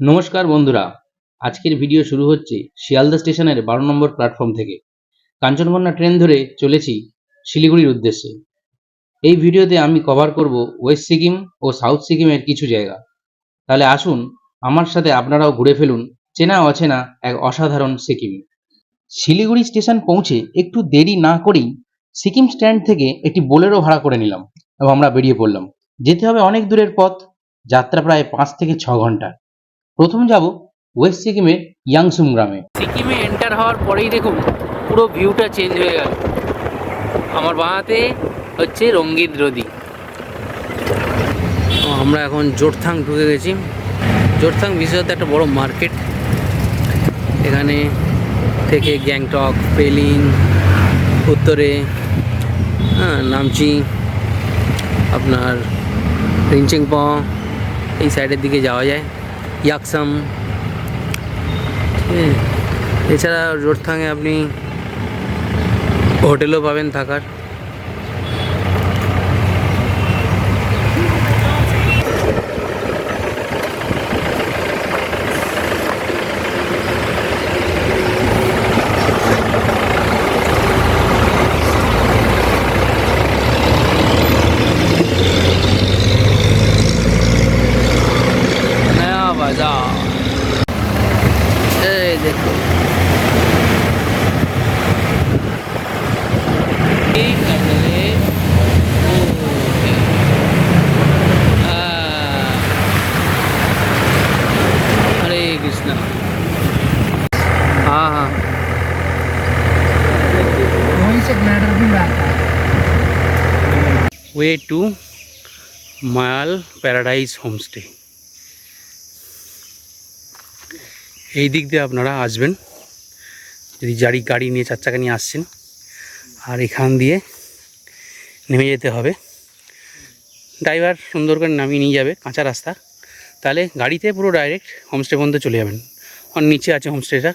নমস্কার বন্ধুরা, আজকের ভিডিও শুরু হচ্ছে শিয়ালদা স্টেশনের বারো নম্বর প্ল্যাটফর্ম থেকে। কাঞ্চনকন্যা ট্রেন ধরে চলেছি শিলিগুড়ির উদ্দেশ্যে। এই ভিডিওতে আমি কভার করব ওয়েস্ট সিকিম ও সাউথ সিকিমের কিছু জায়গা। তাহলে আসুন, আমার সাথে আপনারাও ঘুরে ফেলুন চেনা অচেনা এক অসাধারণ সিকিম শিলিগুড়ি স্টেশন পৌঁছে একটু দেরি না করেই সিকিম স্ট্যান্ড থেকে একটি বোলেরো ভাড়া করে নিলাম এবং আমরা বেরিয়ে পড়লাম। যেতে হবে অনেক দূরের পথ, যাত্রা প্রায় পাঁচ থেকে ছ ঘণ্টা। প্রথম যাব ওয়েস্ট সিকিমের ইয়াংসুম গ্রামে। সিকিমে এন্টার হওয়ার পরেই দেখুন পুরো ভিউটা চেঞ্জ হয়ে গেল। আমার বাঁহাতে হচ্ছে রঙ্গিত নদী আমরা এখন জোরথাং ঢুকে গেছি। জোরথাং বিশেষত একটা বড় মার্কেট। এখানে থেকে গ্যাংটক পেলিং উত্তরে হ্যাঁ নামচি, আপনার রিনচেংপ এই সাইডের দিকে যাওয়া যায়। ইয়াকসাম। এছাড়া রোড থাঙে আপনি হোটেলও পাবেন থাকার। Way to Mayal paradise homestay এই দিক দিয়ে আপনারা আসবেন। যদি গাড়ি গাড়ি নিয়ে চার চাকা নিয়ে আসছেন, আর এখান দিয়ে নেমে যেতে হবে। ড্রাইভার সুন্দর করে নামিয়ে নিয়ে যাবে কাঁচা রাস্তা। তাহলে গাড়িতে পুরো ডাইরেক্ট হোমস্টে পর্যন্ত চলে যাবেন। আর নিচে আছে হোমস্টেটা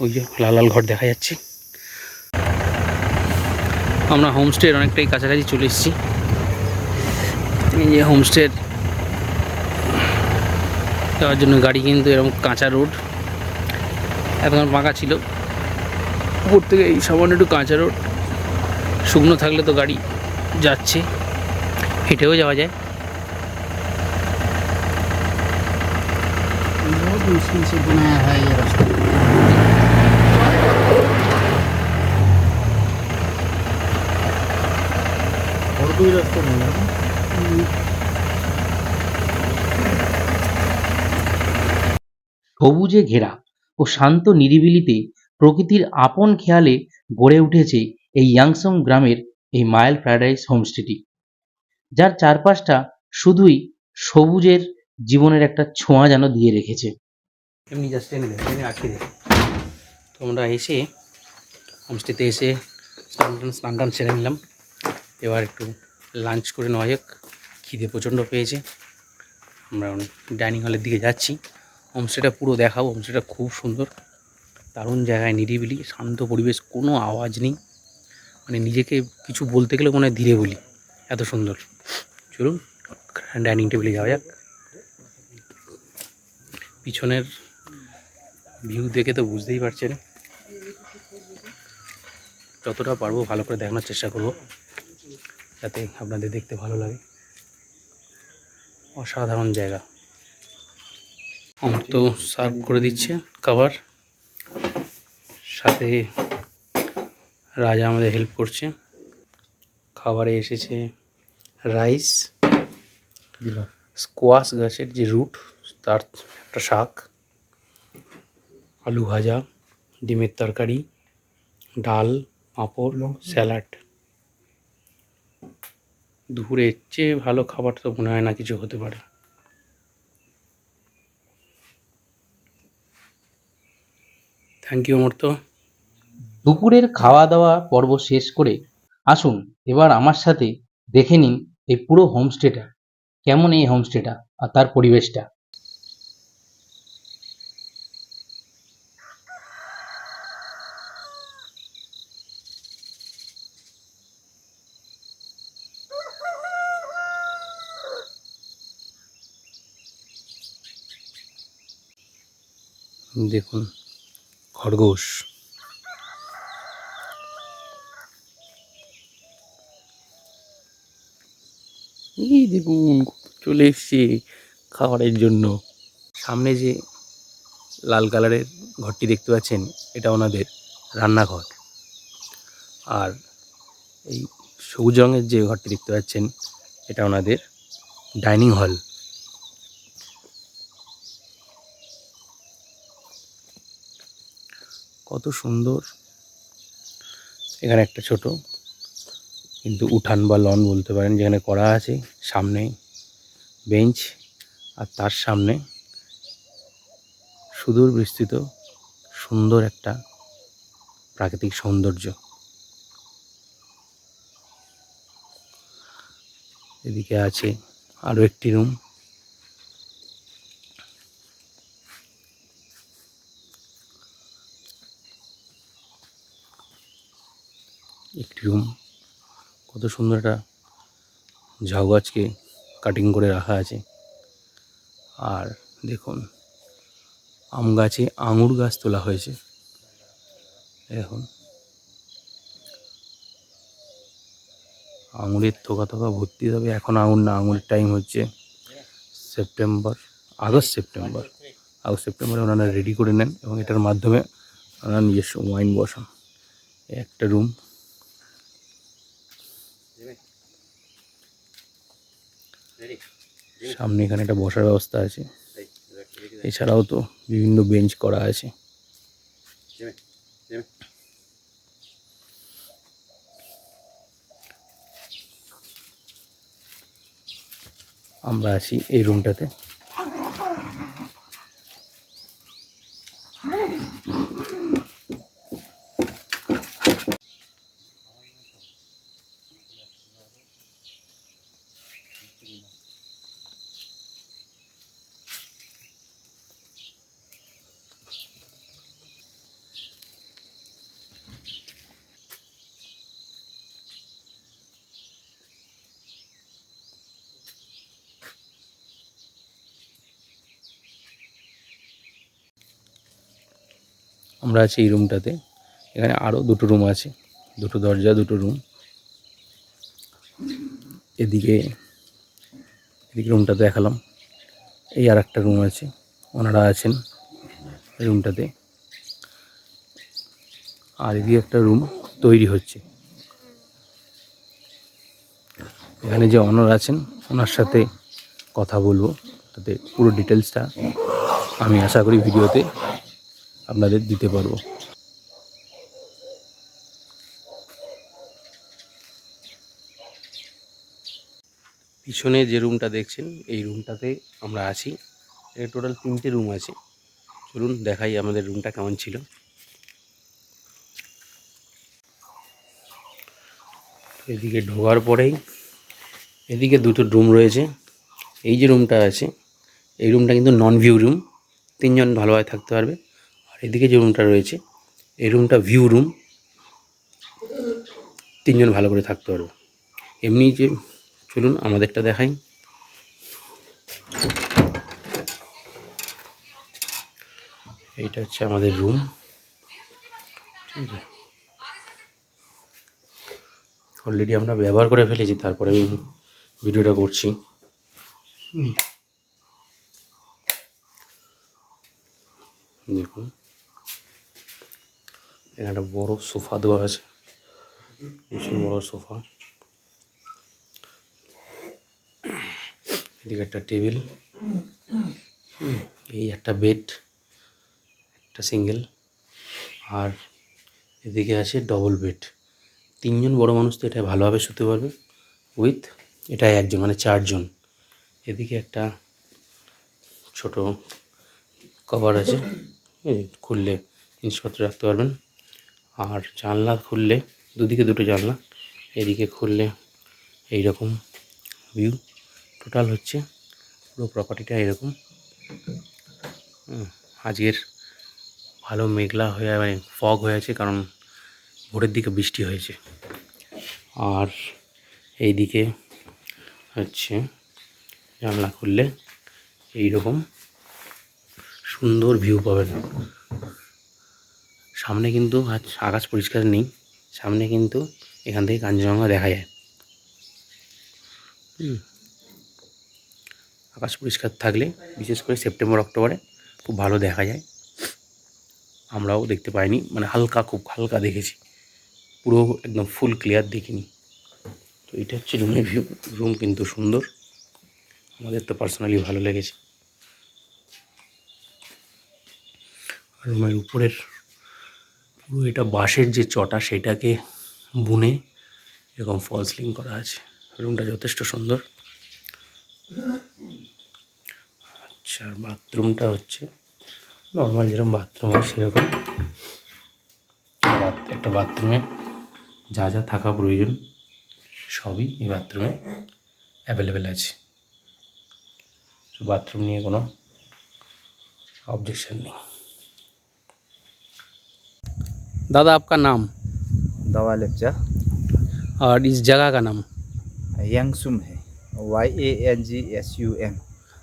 ওই যে লাল লাল ঘর দেখা যাচ্ছে। আমরা হোমস্টের অনেকটাই কাছাকাছি চলে এসেছি এই যে হোমস্টের যাওয়ার জন্য গাড়ি কিন্তু এরকম কাঁচা রোড এতক্ষণ ফাঁকা ছিল উপর থেকে এই সামান্য একটু কাঁচা রোড শুকনো থাকলে তো গাড়ি যাচ্ছে হেঁটেও যাওয়া যায় बहुत मुश्किल से बनाया है ये रास्ता দুই সবুজে ঘেরা ও শান্ত নিরিবিলিতে প্রকৃতির আপন খেয়ালে গড়ে উঠেছে এই ইয়াংসং গ্রামের এই মাইল প্যারাডাইস হোমস্টেটি যার চারপাশটা শুধুই সবুজের জীবনের একটা ছোঁয়া যেন দিয়ে রেখেছে। এমনি জাস্ট এনে এনে আটকে দেয় তোমরা এসে হোমস্টেতে এসে স্নান টান স্নান টান সেরে নিলাম। এবার একটু লাঞ্চ করে নেওয়া যাক। খিদে প্রচণ্ড পেয়েছে। আমরা ডাইনিং হলের দিকে যাচ্ছি। হোমস্টেটা পুরো দেখাবো। হোমস্টেটা খুব সুন্দর। দারুণ জায়গায় নিরিবিলি, শান্ত পরিবেশ, কোনো আওয়াজ নেই। মানে নিজেকে কিছু বলতে গেলে মনে হয় ধীরে বলি। এত সুন্দর। চলুন, ডাইনিং টেবিলে যাওয়া যাক। পিছনের ভিউ দেখে তো বুঝতেই পারছেন। যতটা পারব ভালো করে দেখানোর চেষ্টা করব। যাতে আপনাদের দেখতে ভালো লাগে। অসাধারণ জায়গা। তো সার্ভ করে দিচ্ছে খাবার সাথে রাজা আমাদের হেল্প করছে। খাবারে এসেছে রাইস স্কোয়াশ গাছের যে রুট তার একটা শাক আলু ভাজা ডিমের তরকারি ডাল পাঁপড় স্যালাড দুপুরে এর চেয়ে ভালো খাবার তো মনে হয় না কিছু হতে পারে। থ্যাংক ইউ অমর্ত দুপুরের খাওয়া দাওয়া পর্ব শেষ করে আসুন, এবার আমার সাথে দেখে নিন এই পুরো হোমস্টেটা কেমন এই হোমস্টেটা আর তার পরিবেশটা? দেখুন, খরগোশ। এই দেখুন, চলে এসছে খাবারের জন্য। সামনে যে লাল কালারের ঘরটি দেখতে পাচ্ছেন, এটা ওনাদের রান্নাঘর। আর এই সবুজ রঙের যে ঘরটি দেখতে পাচ্ছেন, এটা ওনাদের ডাইনিং হল। কত সুন্দর। এখানে একটা ছোট, কিন্তু উঠান বা লন বলতে পারেন, যেখানে করা আছে, সামনে বেঞ্চ, আর তার সামনে সুদূর বিস্তৃত সুন্দর একটা প্রাকৃতিক সৌন্দর্য। এদিকে আছে আরও একটি রুম একটি রুম কত সুন্দর একটা ঝাউ গাছকে কাটিং করে রাখা আছে। আর দেখুন, আম গাছে আঙুর গাছ তোলা হয়েছে। এখন আঙুরের থোকা থোকা ভর্তি হবে। এখন আঙুর না, আঙুরের টাইম হচ্ছে সেপ্টেম্বর আগস্ট সেপ্টেম্বর আগস্ট সেপ্টেম্বরে ওনারা রেডি করে নেন এবং এটার মাধ্যমে ওনারা নিজস্ব ওয়াইন বসান। একটা রুম সামনে এখানে একটা বসার ব্যবস্থা আছে। এছাড়াও তো বিভিন্ন বেঞ্চ করা আছে। আমরা আছি এই রুমটাতে। আমরা আছি এই রুমটাতে। এখানে আরও দুটো রুম আছে, দুটো দরজা, দুটো রুম। এদিকে এদিকে রুমটা দেখালাম। এই আর একটা রুম আছে, ওনারা আছেন এই রুমটাতে। আর এদিকে একটা রুম তৈরি হচ্ছে। এখানে যে অনার আছেন, ওনার সাথে কথা বলব, তাতে পুরো ডিটেলসটা আমি আশা করি ভিডিওতে আপনাদের দিতে পারব। পিছনে যে রুমটা দেখছেন, এই রুমটাতে আমরা আছি। এর টোটাল তিনটে রুম আছে। চলুন দেখাই আমাদের রুমটা কেমন ছিল। এদিকে ঢোকার পরেই, এদিকে দুটো রুম রয়েছে। এই যে রুমটা আছে, এই রুমটা কিন্তু নন ভিউ রুম তিনজন ভালোভাবে থাকতে পারবে। এদিকে যে রুমটা রয়েছে, এই রুমটা ভিউ রুম তিনজন ভালো করে থাকতে পারবে। এমনি যে, চলুন আমাদেরটা দেখাই। এইটা হচ্ছে আমাদের রুম ঠিক আছে অলরেডি আমরা ব্যবহার করে ফেলেছি, তারপরে আমি ভিডিওটা করছি। দেখুন। এখানে একটা বড় সোফা দেওয়া আছে। ভীষণ বড় সোফা। এদিকে একটা টেবিল। এই একটা বেড, একটা সিঙ্গেল। আর এদিকে আছে ডবল বেড। তিনজন বড় মানুষ তো এটা ভালোভাবে শুতে পারবে। উইথ এটা একজন মানে চারজন। এদিকে একটা ছোট কভার আছে। খুললে জিনিসপত্র রাখতে পারবেন। আর জানলা খুললে, দুদিকে দুটো জানলা, এদিকে খুললে এই রকম ভিউ টোটাল হচ্ছে পুরো প্রপার্টিটা এরকম। আজকের ভালো মেঘলা হয়ে মানে ফগ হয়ে আছে, কারণ ভোরের দিকে বৃষ্টি হয়েছে। আর এইদিকে হচ্ছে জানলা খুললে এই রকম সুন্দর ভিউ পাবেন। সামনে কিন্তু আকাশ পরিষ্কার নেই। সামনে কিন্তু এখান থেকে কাঞ্চনজঙ্ঘা দেখা যায়। আকাশ পরিষ্কার থাকলে, বিশেষ করে সেপ্টেম্বর, অক্টোবরে খুব ভালো দেখা যায়। আমরাও দেখতে পাইনি মানে হালকা, খুব হালকা দেখেছি। পুরো একদম ফুল ক্লিয়ার দেখিনি। তো এটা হচ্ছে রুমের ভিউ, রুম কিন্তু সুন্দর। আমাদের তো পার্সোনালি ভালো লেগেছে। রুমের উপরের এবং এটা বাঁশের যে চটা সেটাকে বুনে এরকম ফলসলিং করা আছে। রুমটা যথেষ্ট সুন্দর। আচ্ছা বাথরুমটা হচ্ছে নর্মাল যেরকম বাথরুম হয় সেরকম। একটা বাথরুমে যা যা থাকা প্রয়োজন সবই এই বাথরুমে অ্যাভেলেবেল আছে। বাথরুম নিয়ে কোনো অবজেকশন নেই। दादा आपका नाम? दवा लेप्चा। और इस जगह का नाम? यंगसुम है। Y A N G S U M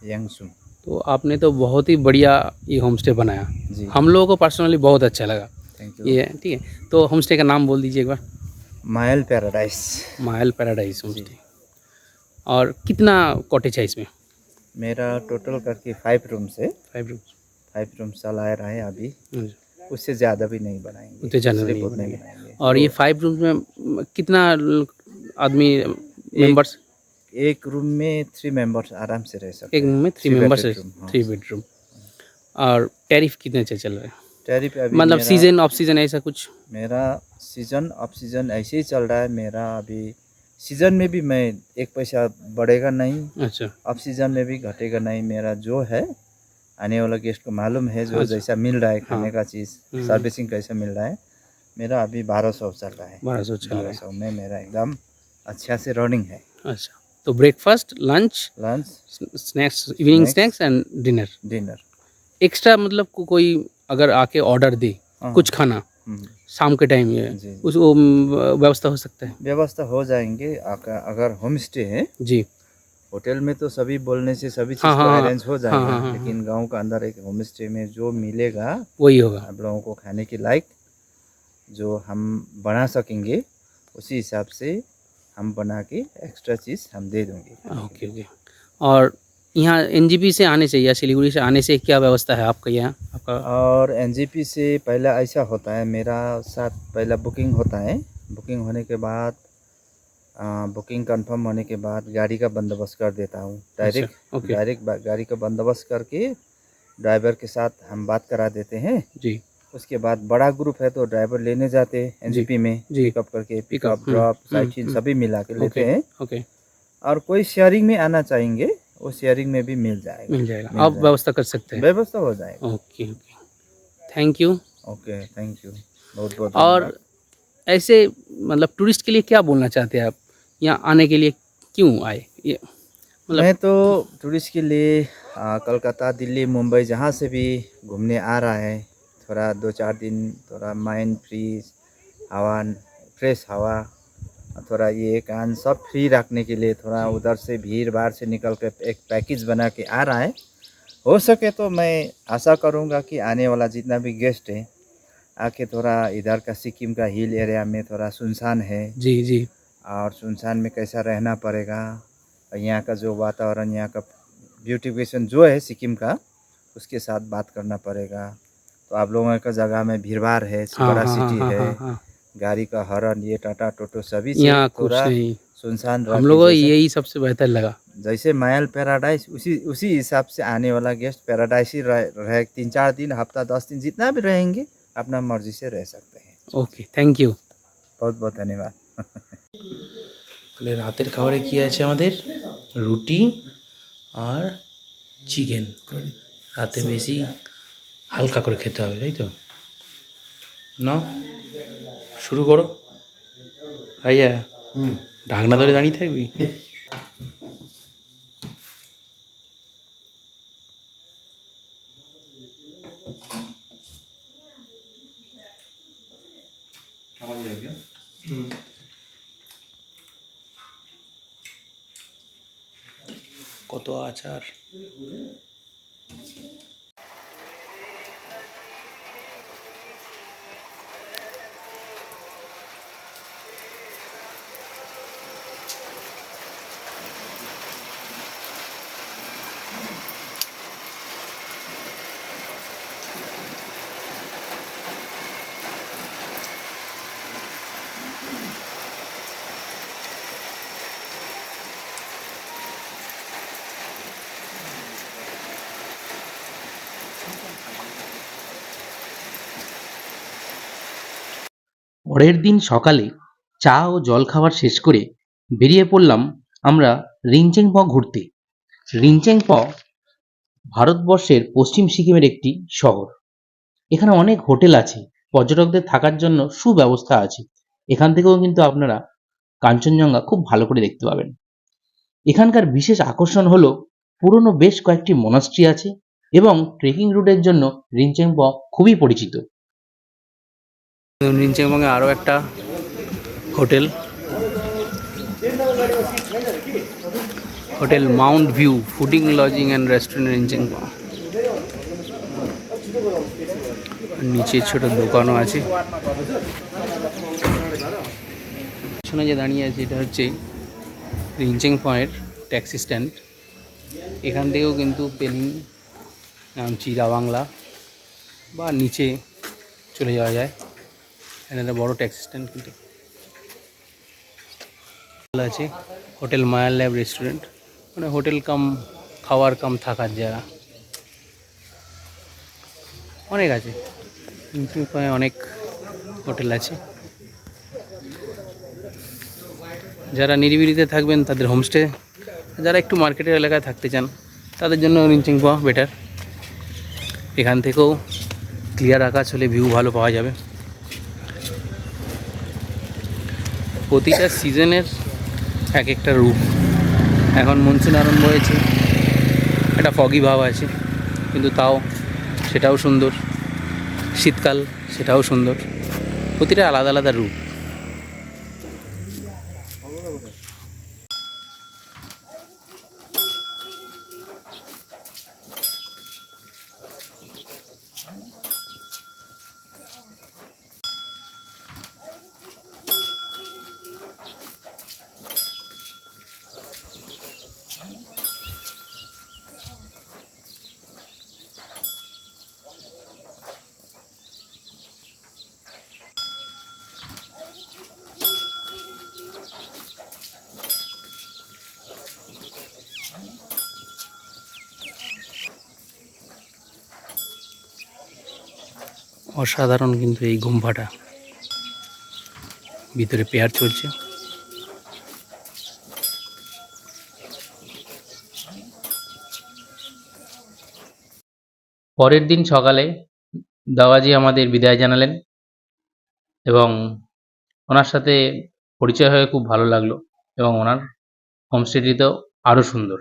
Yangsum. तो आपने तो बहुत ही बढ़िया ये होम स्टे बनाया। जी। हम लोगों को पर्सनली बहुत अच्छा लगा। थैंक यू ये ठीक है? तो होम स्टे का नाम बोल दीजिए एक बार। Mayal paradise Mayal paradise homestay और कितना कॉटेज है इसमें? मेरा टोटल करके फाइव रूम्स है। फाइव रूम्स फाइव रूम्स चला रहा है अभी। उससे ज़्यादा भी नहीं बनाएँगे उतने ज़्यादा नहीं बनाएँगे। और ये फाइव रूम्स में कितना आदमी मेंबर्स एक रूम में थ्री मेंबर्स आराम से रह सकते एक रूम में थ्री मेंबर्स। थ्री बेडरूम और टैरिफ कितने से चल रहे हैं? टैरिफ अभी मतलब सीज़न ऑफ़ सीज़न ऐसा कुछ? मेरा सीज़न ऑफ़ सीज़न ऐसे ही चल रहा है। मेरा अभी सीज़न में भी मैं एक पैसा बढ़ेगा नहीं अच्छा। ऑफ़ सीज़न में भी घटेगा नहीं। मेरा जो है आने वाला गेस्ट को मालूम है जो अच्छा। जैसा मिल रहा है खाने हाँ। का चीज़ हम्म। सर्विसिंग कैसा मिल रहा है मेरा अभी बारह सौ चल रहा है। बारह सौ चल रहा बारह है सौ में मेरा एकदम अच्छा से रनिंग है। अच्छा तो breakfast lunch lunch snacks evening snacks and dinner dinner extra मतलब को, कोई अगर आके ऑर्डर दे हाँ। कुछ खाना हम्म, शाम के टाइम ये जी उस वो व्यवस्था हो सकता है। व्यवस्था हो जाएँगे अगर होम स्टे है जी। होटल में तो सभी बोलने से सभी चीज़ हाँ, तो हाँ, अरेंज हो जाएगा हाँ, हाँ, लेकिन गाँव का अंदर एक होम स्टे में जो मिलेगा वही होगा। आप लोगों को खाने के लायक जो हम बना सकेंगे उसी हिसाब से हम बना के एक्स्ट्रा चीज़ हम दे देंगे। Okay okay. और यहाँ एनजीपी से आने से या सिलीगुड़ी से आने से क्या व्यवस्था है आपका यहाँ? आपका और एनजीपी से पहला ऐसा होता है मेरा साथ पहला बुकिंग होता है। बुकिंग होने के बाद बुकिंग कंफर्म होने के बाद गाड़ी का बंदोबस्त कर देता हूँ। डायरेक्ट अच्छा, डायरेक्ट गाड़ी का बंदोबस्त करके ड्राइवर के साथ हम बात करा देते हैं। जी। उसके बाद बड़ा ग्रुप है तो ड्राइवर लेने जाते हैं एनजीपी में पिकअप करके पिकअप ड्रॉप हम्म। सभी मिला के लेते हैं। ओके और कोई शेयरिंग में आना चाहेंगे वो शेयरिंग में भी मिल जाएगा। मिल जाएगा। आप व्यवस्था कर सकते हैं। व्यवस्था हो जाएगा। Okay okay thank you okay thank you बहुत बहुत और ऐसे मतलब टूरिस्ट के लिए क्या बोलना चाहते हैं आप? यहाँ आने के लिए क्यों आए? ये मतलब मैं तो टूरिस्ट के लिए कलकत्ता दिल्ली मुंबई जहाँ से भी घूमने आ रहा है थोड़ा दो चार दिन थोड़ा माइंड फ्री हवा फ्रेश हवा थोड़ा ये कान सब फ्री रखने के लिए थोड़ा उधर से भीड़ भाड़ से निकल कर एक पैकेज बना के आ रहा है। हो सके तो मैं आशा करूँगा कि आने वाला जितना भी गेस्ट है आके थोड़ा इधर का सिक्किम का हिल एरिया में थोड़ा सुनसान है। जी जी। और सुनसान में कैसा रहना पड़ेगा। और यहाँ का जो वातावरण यहाँ का ब्यूटिफिकेशन जो है सिक्किम का उसके साथ बात करना पड़ेगा। तो आप लोगों का जगह में भीड़ भाड़ है हाँ, हाँ, बड़ा हाँ, सिटी है गाड़ी का हॉर्न ये टाटा टोटो सभी पूरा सुनसान हम लोगों को यही सबसे बेहतर लगा। जैसे मायल पैराडाइज उसी उसी हिसाब से आने वाला गेस्ट पैराडाइज ही रहे तीन चार दिन हफ़्ता दस दिन जितना भी रहेंगे अपना मर्ज़ी से रह सकते हैं। ओके थैंक यू बहुत बहुत धन्यवाद। তাহলে রাতের খাবারে কি আছে আমাদের? রুটি আর চিকেন। রাতে বেশি হালকা করে খেতে হবে তাই তো? না? শুরু করো। ভাইয়া ঢাকনা ধরে দাঁড়িয়ে থাকবি? কত পরের দিন সকালে চা ও জলখাবার শেষ করে বেরিয়ে পড়লাম আমরা রিনচেংপ ঘুরতে। রিনচেংপ ভারতবর্ষের পশ্চিম সিকিমের একটি শহর। এখানে অনেক হোটেল আছে, পর্যটকদের থাকার জন্য সুব্যবস্থা আছে। এখান থেকেও কিন্তু আপনারা কাঞ্চনজঙ্ঘা খুব ভালো করে দেখতে পাবেন। এখানকার বিশেষ আকর্ষণ হলো পুরনো বেশ কয়েকটি মনাস্ট্রি আছে এবং ট্রেকিং রুটের জন্য রিনচেংপ খুবই পরিচিত। নিচেবঙ্গে আরও একটা hotel. Hotel mount view, fooding, lodging and restaurant Rinchenpong নিচে ছোট দোকানও আছে। পিছনে যে দাঁড়িয়ে আছে, এটা হচ্ছে রিঞ্চেংপয়ের ট্যাক্সি স্ট্যান্ড এখান থেকেও কিন্তু পেলিং নামচি বাংলা বা নিচে চলে যাওয়া যায়। একটা বড় ট্যাক্সি স্ট্যান্ড কিন্তু। আছে। হোটেল মায়ার ল্যাব রেস্টুরেন্ট। মানে হোটেল কাম, খাওয়ার কাম থাকার জায়গা অনেক আছে। কিন্তু অনেক হোটেল আছে। যারা নিরিবিলিতে থাকবেন তাদের হোমস্টে। যারা একটু মার্কেটের এলাকায় থাকতে চান, তাদের জন্য রিঞ্চিংপা বেটার। এখান থেকেও ক্লিয়ার আকাশ হলে ভিউ ভালো পাওয়া যাবে। প্রতিটা সিজনের এক একটা রূপ। এখন মনসুন আরম্ভ হয়েছে একটা ফগি ভাব আছে, কিন্তু তাও সেটাও সুন্দর। শীতকাল সেটাও সুন্দর। প্রতিটা আলাদা আলাদা রূপ। অসাধারণ কিন্তু এই গুম্ফাটা। ভিতরে পেয়ার চলছে। পরের দিন সকালে দাওয়াজি আমাদের বিদায় জানালেন এবং ওনার সাথে পরিচয় হয়ে খুব ভালো লাগল এবং ওনার হোমস্টেটি তো আরও সুন্দর।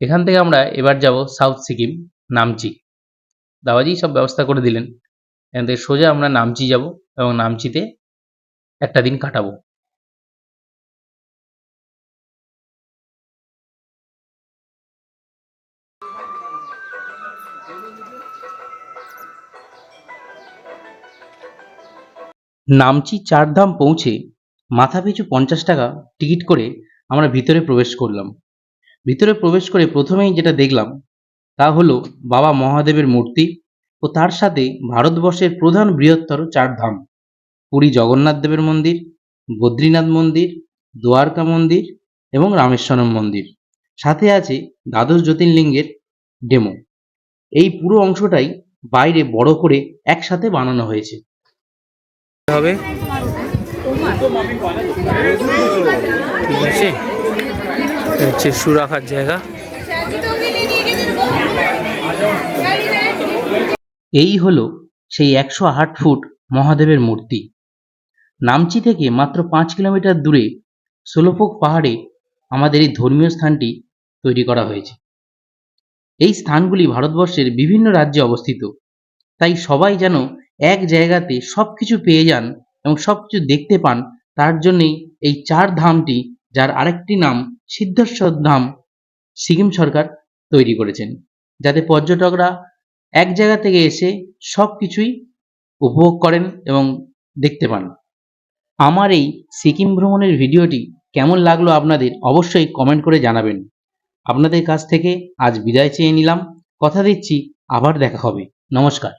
এখান থেকে আমরা এবার যাব সাউথ সিকিম, নামচি। দাওয়াজি সব ব্যবস্থা করে দিলেন। এখান থেকে সোজা আমরা নামচি যাব এবং নামচিতে একটা দিন কাটাবো। নামচি চারধাম পৌঁছে মাথাপিছু পঞ্চাশ টাকা টিকিট করে আমরা ভিতরে প্রবেশ করলাম। ভিতরে প্রবেশ করে প্রথমেই যেটা দেখলাম তা হলো বাবা মহাদেবের মূর্তি ও তার সাথে ভারতবর্ষের প্রধান বৃহত্তর চার ধাম পুরী জগন্নাথ দেবের মন্দির বদ্রীনাথ মন্দির দ্বারকা মন্দির এবং রামেশ্বরম মন্দির। সাথে আছে দ্বাদশ জ্যোতির্লিঙ্গের ডেমো। এই পুরো অংশটাই বাইরে বড় করে একসাথে বানানো হয়েছে। হবে? ঠিক আছে। হচ্ছে শু রাখার জায়গা। এই হলো সেই একশো আট ফুট মহাদেবের মূর্তি। নামচি থেকে মাত্র পাঁচ কিলোমিটার দূরে সোলোপোক পাহাড়ে আমাদের এই ধর্মীয় স্থানটি তৈরি করা হয়েছে। এই স্থানগুলি ভারতবর্ষের বিভিন্ন রাজ্যে অবস্থিত। তাই সবাই যেন এক জায়গাতে সব কিছু পেয়ে যান এবং সব কিছু দেখতে পান, তার জন্যেই এই চার ধামটি, যার আরেকটি নাম সিদ্ধেশ্বর ধাম, সিকিম সরকার তৈরি করেছেন। যাতে পর্যটকরা এক জায়গা থেকে এসে সব কিছুই উপভোগ করেন এবং দেখতে পান। আমার এই সিকিম ভ্রমণের ভিডিওটি কেমন লাগল আপনাদের অবশ্যই কমেন্ট করে জানাবেন। আপনাদের কাছ থেকে আজ বিদায় চেয়ে নিলাম। কথা দিচ্ছি, আবার দেখা হবে। নমস্কার।